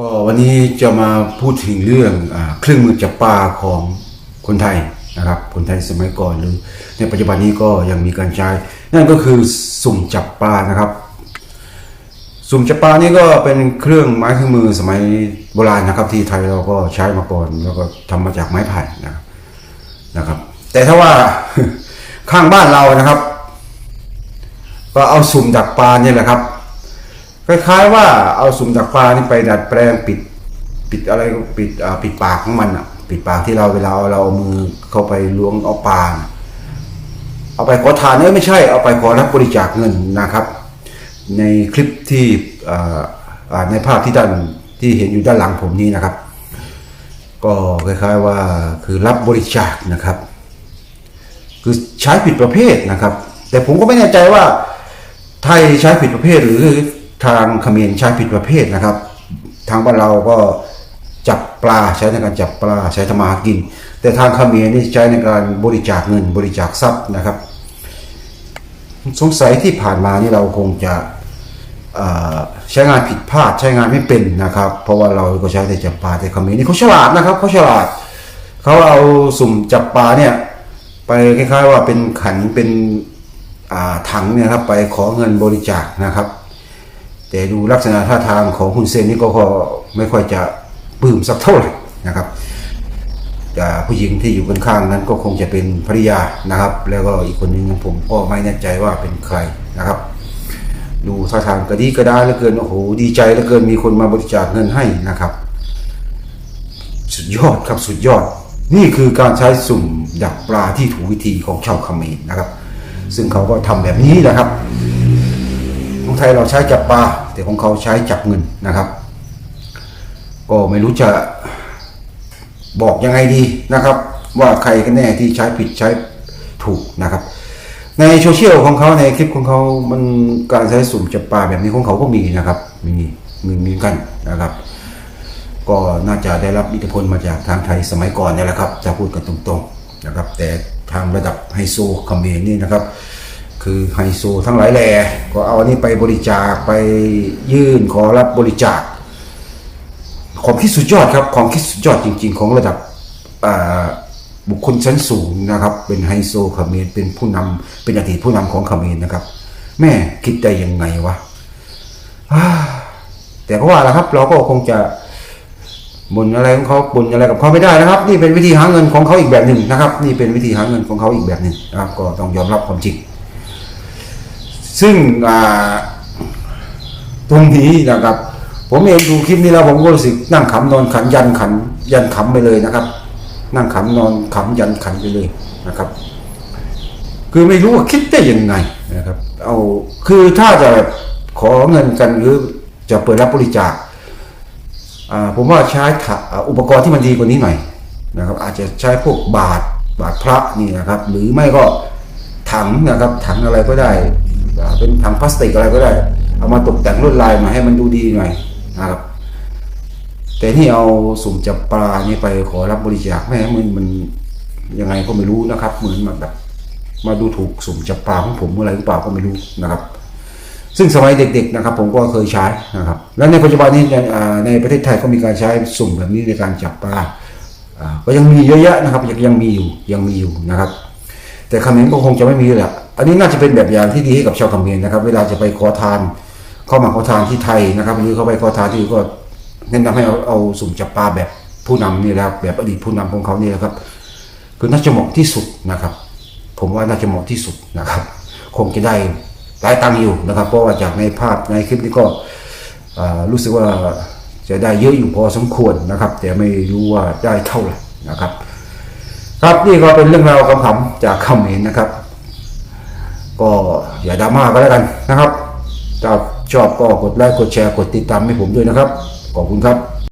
ก็วันนี้จะมาพูดถึงเรื่องอเครื่องมือจับปลาของคนไทยนะครับ คนไทยสมัยก่อนหรือในปัจจุบันนี้ก็ยังมีการใช้ นั่นก็คือสุ่มจับปลานะครับ สุ่มจับปลานี่ก็เป็นเครื่องไม้เครื่องมือสมัยโบราณนะครับ ที่ไทยเราก็ใช้มาก่อนแล้วก็ทำมาจากไม้ไผ่นะครับนะครับ แต่ถ้าว่าข้างบ้านเรานะครับ ก็เอาสุ่มดักปลาเนี่ยแหละครับ คล้ายๆว่าเอาสุ่มดักปลานี่ไปดัดแปลงปิด ปิดอะไรปิดปิดปากของมันอะ ปิดปากที่เราเวลาเราเอามือเข้าไปล้วงเอาปลาเอาไปขอทานเอ้ยไม่ใช่เอาไปขอรับบริจาคเงินนะครับ ในคลิปที่ในภาพที่ด้านที่เห็นอยู่ด้านหลังผมนี้นะครับ ก็คล้ายๆว่าคือรับบริจาคนะครับ คือใช้ผิดประเภทนะครับ แต่ผมก็ไม่แน่ใจว่าไทยใช้ผิดประเภทหรือ ทางเขมรใช้ผิดประเภทนะครับ ทางบ้านเราก็จับปลาใช้ในการจับปลาใช้ทำมาหากิน แต่ทางเขมรนี่ใช้ในการบริจาคเงินบริจาคทรัพย์นะครับ สงสัยที่ผ่านมานี่เราคงจะใช้งานผิดพลาดใช้งานไม่เป็นนะครับ เพราะว่าเราก็ใช้แต่จับปลาแต่เขมรนี่เขาฉลาดนะครับเขาฉลาดเขาเอาสุ่มจับปลาเนี่ยไปคล้ายๆว่าเป็นขันเป็นถังเนี่ยครับไปขอเงินบริจาคนะครับ แต่ดูลักษณะท่าทางของคุณเซนนี่ก็ไม่ค่อยจะปลื้มสักเท่าไหร่นะครับผู้หญิงที่อยู่ข้างๆนั้นก็คงจะเป็นภริยานะครับ แล้วก็อีกคนหนึงผมก็ไม่แน่ใจว่าเป็นใครนะครับ ดูท่าทางกระดีกระดาเหลือเกินโอ้โหดีใจเหลือเกินมีคนมาบริจาคเงินให้นะครับ สุดยอดครับสุดยอด นี่คือการใช้สุ่มดักปลาที่ถูกวิธีของชาวเขมรนะครับ ซึ่งเขาก็ทำแบบนี้แหละครับ ไทยเราใช้จับปลาแต่ของเขาใช้จับเงินนะครับ ก็ไม่รู้จะบอกยังไงดีนะครับ ว่าใครกันแน่ที่ใช้ผิดใช้ถูกนะครับ ในโซเชียลของเขาในคลิปของเขามันการใช้สุ่มจับปลาแบบนี้ของเขาก็มีนะครับมีมีมีกันนะครับ ก็น่าจะได้รับอิทธิพลมาจากทางไทยสมัยก่อนนี่แหละครับจะพูดกันตรงๆนะครับ แต่ทางระดับไฮโซเขมรนี่นะครับ คือไฮโซทั้งหลายแหล่ก็เอาอันนี้ไปบริจาคไปยื่นขอรับบริจาคความคิดสุดยอดครับความคิดสุดยอดจริง ๆ ของระดับบุคคลชั้นสูงนะครับ เป็นไฮโซขมรเป็นผู้นำเป็นอดีตผู้นำของขมรนะครับ แม่คิดได้ยังไงวะอ่าแต่ก็ว่าแหละครับ เราก็คงจะบุญอะไรของเขาบุญอะไรกับเขาไม่ได้นะครับ นี่เป็นวิธีหาเงินของเขาอีกแบบหนึ่งนะครับ นี่เป็นวิธีหาเงินของเขาอีกแบบหนึ่งนะครับ ก็ต้องยอมรับความจริง ซึ่งตรงนี้นะครับ ผมเองดูคลิปนี้แล้วผมก็รู้สึกนั่งขำนอนขันยันขันยันขำไปเลยนะครับ นั่งขำนอนขำยันขันไปเลยนะครับ คือไม่รู้ว่าคิดได้ยังไงนะครับ เอาคือถ้าจะแบบขอเงินกันหรือจะเปิดรับบริจาคผมว่าใช้อุปกรณ์ที่มันดีกว่านี้หน่อยนะครับ อาจจะใช้พวกบาทบาทพระนี่นะครับ หรือไม่ก็ถังนะครับถังอะไรก็ได้ เป็นถังพลาสติกอะไรก็ได้ เอามาตกแต่งลวดลายมาให้มันดูดีหน่อยนะครับ แต่ที่เอาสุ่มจับปลานี่ไปขอรับบริจาคแม่มันมันยังไงก็ไม่รู้นะครับ เหมือนมาแบบมาดูถูกสุ่มจับปลาของผมอะไรหรือเปล่าก็ไม่รู้นะครับ ซึ่งสมัยเด็ก ๆนะครับ ผมก็เคยใช้นะครับ และในปัจจุบันนี้ในประเทศไทยก็มีการใช้สุ่มแบบนี้ในการจับปลาก็ยังมีเยอะแยะนะครับยังยังมีอยู่ยังมีอยู่นะครับ แต่เขมรก็คงจะไม่มีแหละ อันนี้น่าจะเป็นแบบอย่างที่ดีให้กับชาวเขมรนะครับ เวลาจะไปขอทาน เข้ามาขอทานที่ไทยนะครับหรือเข้าไปขอทานที่ก็แนะนำให้เอาเอาสุ่มจับปลาแบบผู้นำนี่แหละครับแบบอดีตผู้นำของเขานี่แหละครับ คือน่าจะเหมาะที่สุดนะครับ ผมว่าน่าจะเหมาะที่สุดนะครับ คงจะได้หลายตังค์อยู่นะครับ เพราะว่าจากในภาพในคลิปนี้ก็รู้สึกว่าจะได้เยอะอยู่พอสมควรนะครับ แต่ไม่รู้ว่าได้เท่าไหร่นะครับ ครับนี่ก็เป็นเรื่องราวคำๆจากคำเห็นนะครับ ก็อย่าดราม่าก็แล้วกันนะครับถ้าชอบก็กดไลค์กดแชร์กดติดตามให้ผมด้วยนะครับ ขอบคุณครับ